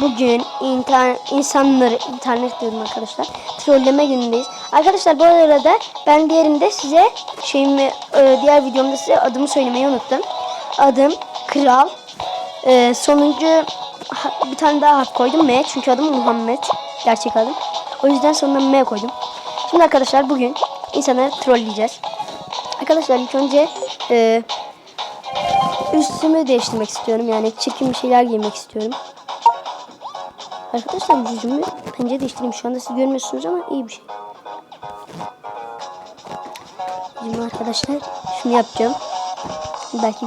Bugün internet, insanları internet diyorum arkadaşlar. Trolleme günündeyiz. Arkadaşlar bu arada ben diğerinde size şeyimi e, diğer videomda size adımı söylemeyi unuttum. Adım Kral. E, sonuncu bir tane daha harf koydum M çünkü adım Muhammed. Gerçek adım. O yüzden sonuna M koydum. Şimdi arkadaşlar bugün insanları trolleyeceğiz. Arkadaşlar ilk önce e, üstümü değiştirmek istiyorum. Yani çirkin bir şeyler giymek istiyorum. Arkadaşlar yüzümü pencere değiştireyim. Şu anda siz görmüyorsunuz ama iyi bir şey. Yüzümü arkadaşlar şunu yapacağım. Belki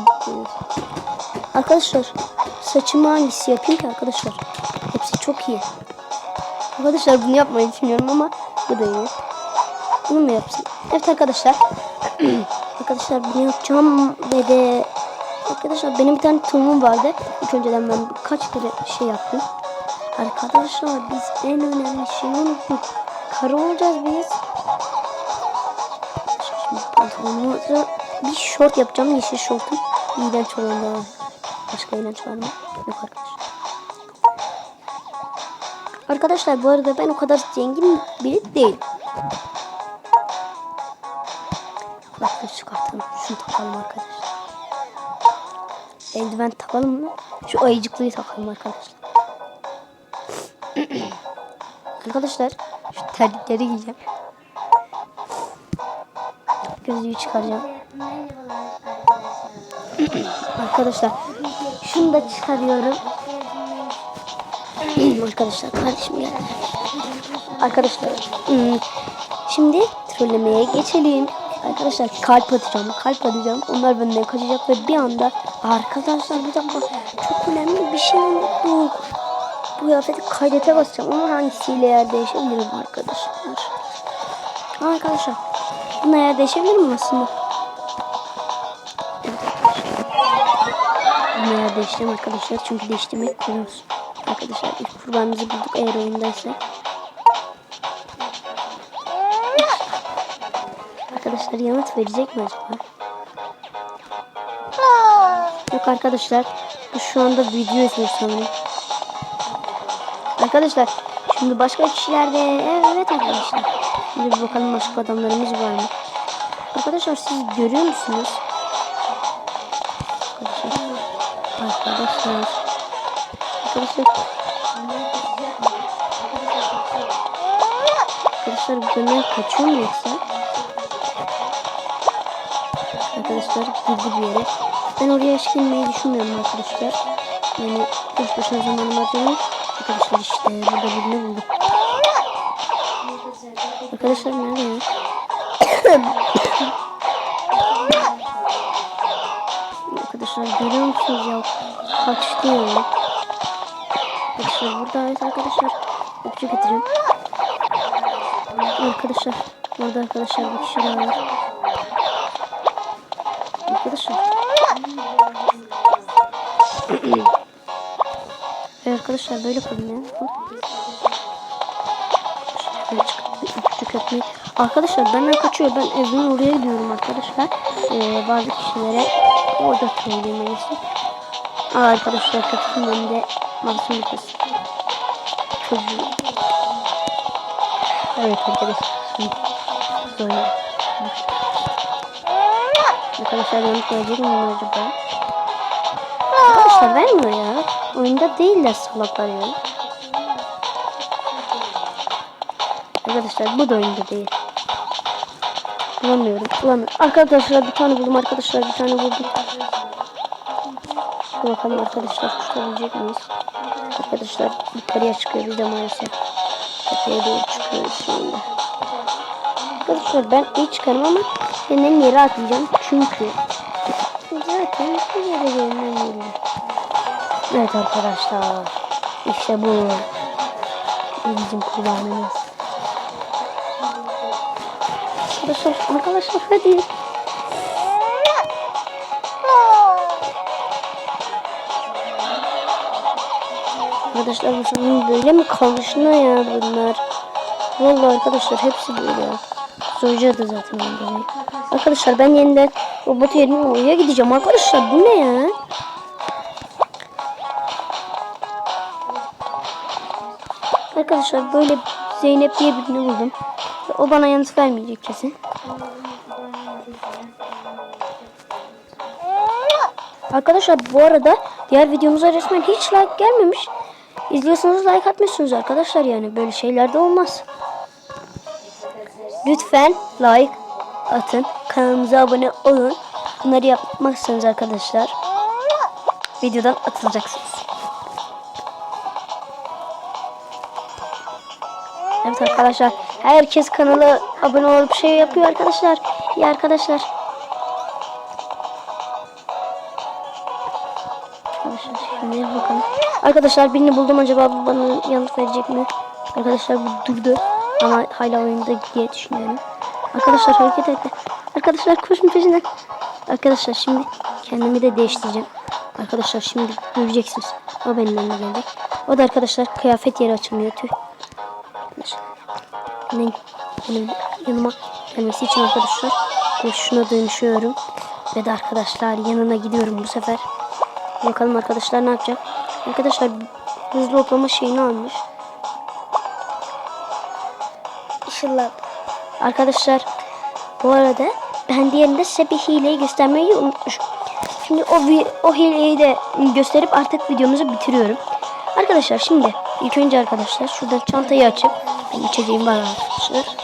Arkadaşlar saçımı hangisi yapayım ki arkadaşlar? Hepsi çok iyi. Arkadaşlar bunu yapmayı düşünüyorum ama bu da iyi. Bunu mu yapsın? Evet arkadaşlar. arkadaşlar bunu yapacağım ve de arkadaşlar benim bir tane tulumum vardı. İlk önceden ben kaç kere şey yaptım. Arkadaşlar biz en önemli şeyi unuttuk. Karı olacağız biz. Şimdi pantolonumuzu bir şort yapacağım. Yeşil şortum. İğrenç olan da başka iğrenç var mı? Yok arkadaşlar. Arkadaşlar bu arada ben o kadar zengin biri değilim. Kulaklığı çıkartalım. Şunu takalım arkadaşlar. Eldiven takalım mı? Şu ayıcıklıyı takalım arkadaşlar. Arkadaşlar şu terlikleri giyeceğim. Gözlüğü çıkaracağım. arkadaşlar şunu da çıkarıyorum. arkadaşlar kardeşim geldi. Arkadaşlar hmm, şimdi trollemeye geçelim. Arkadaşlar kalp atacağım, kalp atacağım. Onlar benden kaçacak ve bir anda arkadaşlar bir dakika çok önemli bir şey unuttuk. Kıyafeti kaydete basacağım ama hangisiyle yer değişebilirim arkadaşlar. Arkadaşlar buna yer değişebilir miyim aslında? Evet. Buna yer değiştireyim arkadaşlar çünkü değiştirmek kolay olsun. Arkadaşlar ilk kurbanımızı bulduk eğer oyundaysa. Arkadaşlar yanıt verecek mi acaba? Yok arkadaşlar. Bu şu anda video izliyor sanırım. Arkadaşlar şimdi başka kişilerde evet arkadaşlar. Şimdi bir bakalım başka adamlarımız var mı? Arkadaşlar siz görüyor musunuz? Arkadaşlar. Arkadaşlar. Arkadaşlar. Bu benden kaçıyor mu yoksa? Arkadaşlar girdi bir yere. Ben oraya inmeyi düşünmüyorum arkadaşlar. Yani boş boşuna zamanım harcamayayım. Arkadaşlar işte burada birini buldum. Arkadaşlar nerede ya? arkadaşlar görüyor musunuz ya? Kaçtı ya. Arkadaşlar buradayız arkadaşlar. Öpücük getireyim. Arkadaşlar orada arkadaşlar bir kişi daha var. Arkadaşlar. arkadaşlar böyle çıkartayım, öpücük atmayı. Arkadaşlar benden kaçıyor. Ben evimin oraya gidiyorum arkadaşlar. Ee, bazı kişilere orada söyleyeyim iyisi. Aa, arkadaşlar kapısının önünde masum bir kız. Çocuğu. Evet arkadaşlar. Arkadaşlar yanlış verecek miyim acaba? Arkadaşlar vermiyor ya. Oyunda değiller salaklar ya. Arkadaşlar bu da oyunda değil. Bulamıyorum. Bulamıyorum. Arkadaşlar bir tane buldum arkadaşlar. Bir tane buldum. Dur bakalım arkadaşlar tutabilecek miyiz? Arkadaşlar yukarıya çıkıyor biz de maalesef. Tepeye doğru çıkıyoruz şu anda. Arkadaşlar ben iyi çıkarım ama benim yere atlayacağım çünkü zaten bu yere gelmem. Evet arkadaşlar işte bu bizim kulağımız. Arkadaşlar arkadaşlar hadi. Arkadaşlar bu sonun böyle mi kalmış ne ya bunlar? Vallahi arkadaşlar hepsi böyle. Sonucu da zaten böyle. Arkadaşlar ben yeniden robot yerine oraya gideceğim. Arkadaşlar bu ne ya? Arkadaşlar böyle Zeynep diye birini buldum. O bana yanıt vermeyecek kesin. Arkadaşlar bu arada diğer videomuza resmen hiç like gelmemiş. İzliyorsanız like atmıyorsunuz arkadaşlar yani böyle şeyler de olmaz. Lütfen like atın. Kanalımıza abone olun. Bunları yapmazsanız arkadaşlar videodan atılacaksınız. Evet arkadaşlar herkes kanala abone olup şey yapıyor arkadaşlar. İyi arkadaşlar. Arkadaşlar şimdi bakalım. Arkadaşlar birini buldum acaba bu bana yanıt verecek mi? Arkadaşlar bu durdu ama hala oyunda diye düşünüyorum. Arkadaşlar hareket etti. Arkadaşlar koşun peşinden. Arkadaşlar şimdi kendimi de değiştireceğim. Arkadaşlar şimdi göreceksiniz. O benim önüme gelecek. O da arkadaşlar kıyafet yeri açılmıyor. Tüh. Benim, benim yanıma gelmesi için arkadaşlar ben şuna dönüşüyorum. Ve de arkadaşlar yanına gidiyorum bu sefer. Bakalım arkadaşlar ne yapacak. Arkadaşlar hızlı hoplama şeyini almış. Işınlar. Arkadaşlar bu arada ben diğerinde size bir hileyi göstermeyi unutmuşum. Şimdi o, o hileyi de gösterip artık videomuzu bitiriyorum. Arkadaşlar şimdi ilk önce arkadaşlar şuradan çantayı açıp içeceğim var arkadaşlar.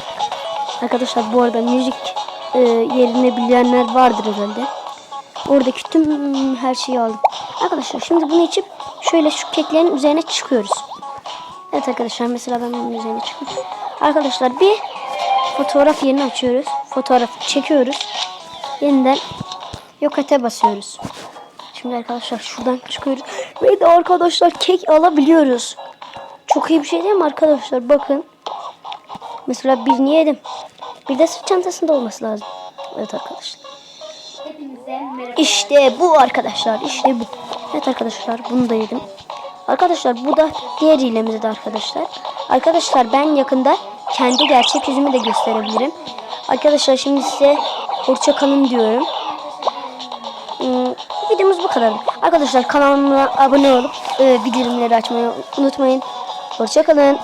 Arkadaşlar bu arada müzik e, yerine bilenler vardır herhalde. Oradaki tüm her şeyi aldım. Arkadaşlar şimdi bunu içip şöyle şu keklerin üzerine çıkıyoruz. Evet arkadaşlar mesela ben bunun üzerine çıktım. Arkadaşlar bir fotoğraf yerini açıyoruz. Fotoğrafı çekiyoruz. Yeniden yok ete basıyoruz. Şimdi arkadaşlar şuradan çıkıyoruz. Ve de arkadaşlar kek alabiliyoruz. Çok iyi bir şey değil mi arkadaşlar? Bakın. Mesela birini yedim. Bir de sırt çantasında olması lazım. Evet arkadaşlar. İşte bu arkadaşlar. işte bu. Evet arkadaşlar bunu da yedim. Arkadaşlar bu da diğer hilemiz de arkadaşlar. Arkadaşlar ben yakında kendi gerçek yüzümü de gösterebilirim. Arkadaşlar şimdi size hoşça kalın diyorum. Hmm, videomuz bu kadar. Arkadaşlar kanalıma abone olup e, bildirimleri açmayı unutmayın. Hoşça kalın.